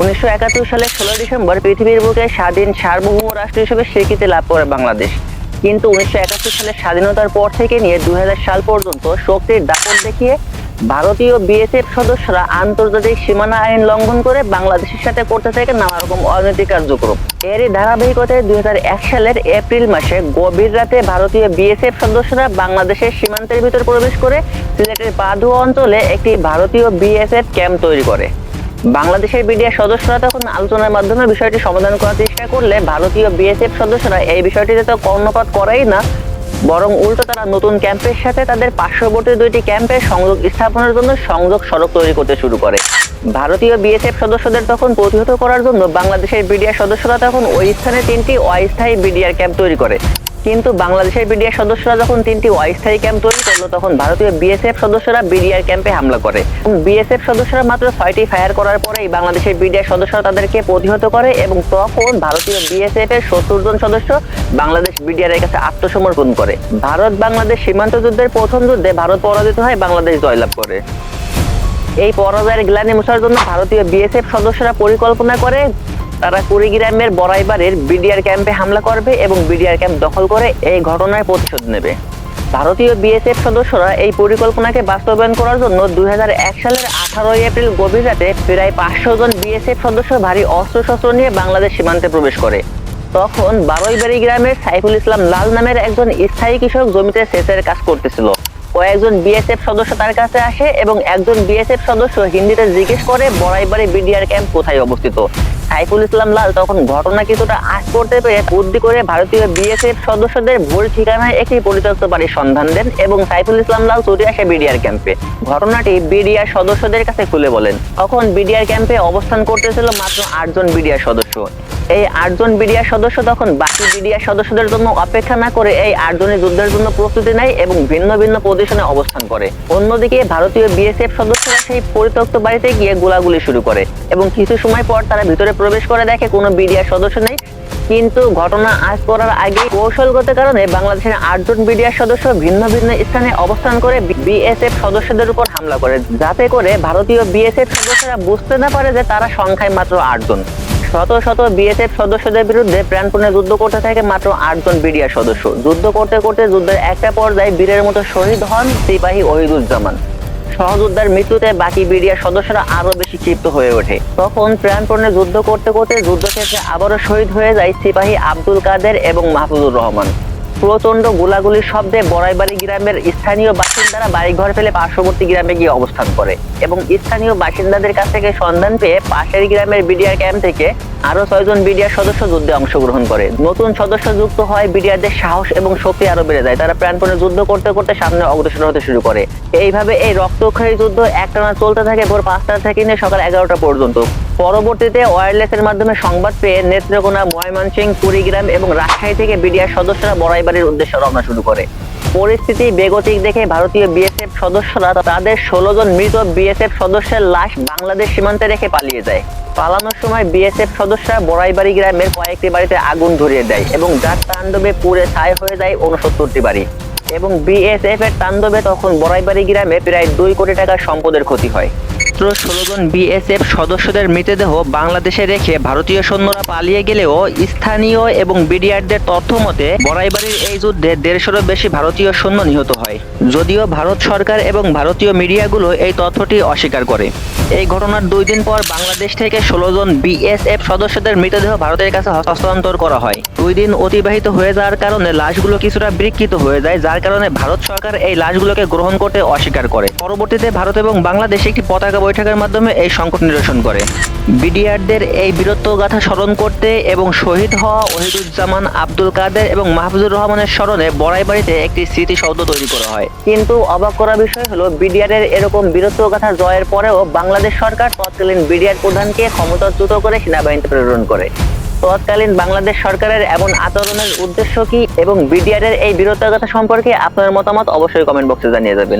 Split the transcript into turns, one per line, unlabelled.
উনিশশো একাত্তর সালের ষোলো ডিসেম্বর পৃথিবীর বুকে স্বাধীন সার্বভৌম রাষ্ট্র হিসেবে স্বীকৃতি লাভ করে বাংলাদেশ। কিন্তু উনিশশো একাত্তর সালের স্বাধীনতার পর থেকে নিয়ে দু হাজার সাল পর্যন্ত শক্তির দাপট দেখিয়ে ভারতীয় বিএসএফ সদস্যরা আন্তর্জাতিক সীমানা আইন লঙ্ঘন করে বাংলাদেশের সাথে করতে থাকে নানা রকম অনৈতিক কার্যক্রম। এরই ধারাবাহিকতায় দুই হাজার এক সালের এপ্রিল মাসে গভীর রাতে ভারতীয় বিএসএফ সদস্যরা বাংলাদেশের সীমান্তের ভিতর প্রবেশ করে সিলেটের পাদুয়া অঞ্চলে একটি ভারতীয় বিএসএফ ক্যাম্প তৈরি করে। বাংলাদেশের বিডিআর সদস্যরা তখন আলোচনার মাধ্যমে বিষয়টি সমাধান করার চেষ্টা করলে ভারতীয় বিএসএফ সদস্যরা এই বিষয়টিতে তো কর্ণপাত করাই না, বরং উল্টো তারা নতুন ক্যাম্পের সাথে তাদের পার্শ্ববর্তী দুইটি ক্যাম্পের সংযোগ স্থাপনের জন্য সংযোগ সড়ক তৈরি করতে শুরু করে। ভারতীয় বিএসএফ সদস্যদের তখন প্রতিহত করার জন্য বাংলাদেশের বিডিআর সদস্যরা তখন ওই স্থানে তিনটি অস্থায়ী বিডিআর ক্যাম্প তৈরি করে। কিন্তু বাংলাদেশের বিডিআর সদস্যরা যখন তিনটি অস্থায়ী ক্যাম্প তৈরি করল, তখন ভারতীয় বিএসএফ সদস্যরা বিডিআর ক্যাম্পে হামলা করে। বিএসএফ সদস্যরা মাত্র ছয়টি ফায়ার করার পরেই বাংলাদেশের বিডিআর সদস্যরা তাদেরকে প্রতিহত করে এবং তখন ভারতীয় বিএসএফ এর সত্তর জন সদস্য বাংলাদেশ বিডিআর এর কাছে আত্মসমর্পণ করে। ভারত বাংলাদেশ সীমান্ত যুদ্ধের প্রথম যুদ্ধে ভারত পরাজিত হয় বাংলাদেশ জয়লাভ করে। এই পরাজয়ের গ্লানি মোছার জন্য ভারতীয় বিএসএফ সদস্যরা পরিকল্পনা করে তারা কুড়িগ্রামের বড়াইবাড়ির বিডিআর ক্যাম্পে হামলা করবে এবং বিডিআর ক্যাম্প দখল করে এই ঘটনার প্রতিশোধ নেবে। ভারতীয় বিএসএফ সদস্যরা এই পরিকল্পনাকে বাস্তবায়ন করার জন্য দুই সালের আঠারোই এপ্রিল গভীর রাতে প্রায় পাঁচশো জন বিএসএফ সদস্য ভারী অস্ত্রশস্ত্র নিয়ে বাংলাদেশ সীমান্তে প্রবেশ করে। তখন বারৈবাড়ি গ্রামের সাইফুল ইসলাম লাল নামের একজন স্থায়ী কৃষক জমিতে সেচের কাজ করতেছিল। কয়েকজন বিএসএফ সদস্য তার কাছে আসে এবং একজন বিএসএফ সদস্য হিন্দিতে জিজ্ঞেস করে বড়াইবাড়ি বিডিআর ক্যাম্প কোথায় অবস্থিত। সাইফুল ইসলাম লাল তখন ঘটনা কিছুটা আজ করতে পেরে বুদ্ধি করে ভারতীয় বিএসএফ সদস্যদের ভুল ঠিকানায় একটি পরিত্যক্ত বাড়ির সন্ধান দেন এবং সাইফুল ইসলাম লাল ছুটে আসে বিডিআর ক্যাম্পে। ঘটনাটি বিডিআর সদস্যদের কাছে খুলে বলেন। তখন বিডিআর ক্যাম্পে অবস্থান করতেছিল মাত্র আটজন বিডিআর সদস্য। এই আটজন বিডিআর সদস্য তখন বাকি বিডিআর সদস্যদের জন্য অপেক্ষা না করে এই আটজনের যুদ্ধের জন্য প্রস্তুতি নেয় এবং ভিন্ন ভিন্ন পজিশনে অবস্থান করে। অন্যদিকে ভারতীয় বিএসএফ সদস্যরা সেই পরিত্যক্ত বাড়িতে গিয়ে গোলাগুলি শুরু করে এবং কিছু সময় পর তারা ভিতরে প্রবেশ করে দেখে কোনো বিডিআর সদস্য নেই। কিন্তু ঘটনা আজ করার আগে কৌশলগত কারণে বাংলাদেশের আটজন বিডিআর সদস্য ভিন্ন ভিন্ন স্থানে অবস্থান করে বিএসএফ সদস্যদের উপর হামলা করে। যাতে করে ভারতীয় বিএসএফ সদস্যরা বুঝতে না পারে যে তারা সংখ্যায় মাত্র আটজন। শত শত বিএসএফ সদস্যদের বিরুদ্ধে প্রাণপণে যুদ্ধ করতে থাকে মাত্র আটজন বিডিআর সদস্য। যুদ্ধ করতে করতে যুদ্ধের একটা পর্যায়ে বীরের মতো শহীদ হন সিপাহী ওহিদুজ্জামান। সহযোদ্ধার মৃত্যুতে বাকি বিডিআর সদস্যরা আরও বেশি ক্ষিপ্ত হয়ে ওঠে। তখন প্রাণপণে যুদ্ধ করতে করতে যুদ্ধক্ষেত্রে আবারও শহীদ হয়ে যায় সিপাহী আব্দুল কাদের এবং মাহফুজুর রহমান। প্রচণ্ড গোলাগুলির শব্দে বড়াইবাড়ি গ্রামের স্থানীয় বাসিন্দারা বাড়িঘর ফেলে পার্শ্ববর্তী গ্রামে গিয়ে অবস্থান করে এবং স্থানীয় বাসিন্দাদের কাছ থেকে সন্ধান পেয়ে পাশের গ্রামের বিডিআর ক্যাম্প থেকে আরও ছয়জন বিডিআর সদস্য যুদ্ধে অংশগ্রহণ করে। নতুন সদস্য যুক্ত হয় বিডিআরদের সাহস এবং শক্তি আরও বেড়ে যায়। তারা প্রাণপণে যুদ্ধ করতে করতে সামনে অগ্রসর হতে শুরু করে। এইভাবে এই রক্তক্ষয়ী যুদ্ধ একটানা চলতে থাকে ভোর পাঁচটা থেকে নিয়ে সকাল এগারোটা পর্যন্ত। পরবর্তীতে ওয়্যারলেসের মাধ্যমে সংবাদ পেয়ে নেত্রকোনা, ময়মনসিংহ, কুড়িগ্রাম এবং রাজশাহী থেকে বিডিআর সদস্যরা বড়াইবাড়ির উদ্দেশ্যে রওনা শুরু করে। পরিস্থিতি বেগতিক দেখে ভারতীয় বিএসএফ সদস্যরা তাদের ষোলো জন মৃত বিএসএফ সদস্যের লাশ বাংলাদেশ সীমান্তে রেখে পালিয়ে যায়। পালানোর সময় বিএসএফ সদস্যরা বড়াইবাড়ি গ্রামের কয়েকটি বাড়িতে আগুন ধরিয়ে দেয় এবং যার তাণ্ডবে পুড়ে ছাই হয়ে যায় উনসত্তরটি বাড়ি। এবং বিএসএফ এর তাণ্ডবে তখন বড়াইবাড়ি গ্রামে প্রায় দুই কোটি টাকার সম্পদের ক্ষতি হয়। মাত্র ষোলো জন বিএসএফ সদস্যদের মৃতদেহ বাংলাদেশে রেখে ভারতীয় সৈন্যরা পালিয়ে গেলেও স্থানীয় এবং বিডিআরদের তথ্য মতে বড়াইবাড়ির এই যুদ্ধে দেড়শোরও বেশি ভারতীয় সৈন্য নিহত হয়। যদিও ভারত সরকার এবং ভারতীয় মিডিয়াগুলো এই তথ্যটি অস্বীকার করে। এই ঘটনার দুই দিন পর বাংলাদেশ থেকে ষোলো জন বিএসএফ সদস্যদের মৃতদেহ ভারতের কাছে হস্তান্তর করা হয়। দুই দিন অতিবাহিত হয়ে যাওয়ার কারণে লাশগুলো কিছুটা বিকৃত হয়ে যায়, যার কারণে ভারত সরকার এই লাশগুলোকে গ্রহণ করতে অস্বীকার করে। পরবর্তীতে ভারত এবং বাংলাদেশ একটি পতাকা বৈঠকের মাধ্যমে এই সংকট নিরসন করে। বিডিআরদের এই বীরত্ব গাথা স্মরণ করতে এবং শহীদ হওয়া ওহিদুজ্জামান আব্দুল কাদের এবং মাহফুজুর রহমানের স্মরণে বড়াইবাড়িতে একটি স্মৃতিসৌধ তৈরি করা হয়। কিন্তু অবাক করা বিষয় হলো, বিডিআরের এরকম বীরত্ব গাথা জয়ের পরেও বাংলাদেশ সরকার তৎকালীন বিডিআর প্রধানকে ক্ষমতাচ্যুত করে সেনাবাহিনীতে প্রেরণ করে। তৎকালীন বাংলাদেশ সরকারের এমন আচরণের উদ্দেশ্য কি এবং বিডিআর এর এই বিরোধিতা সম্পর্কে আপনার মতামত অবশ্যই কমেন্ট বক্সে জানিয়ে যাবেন।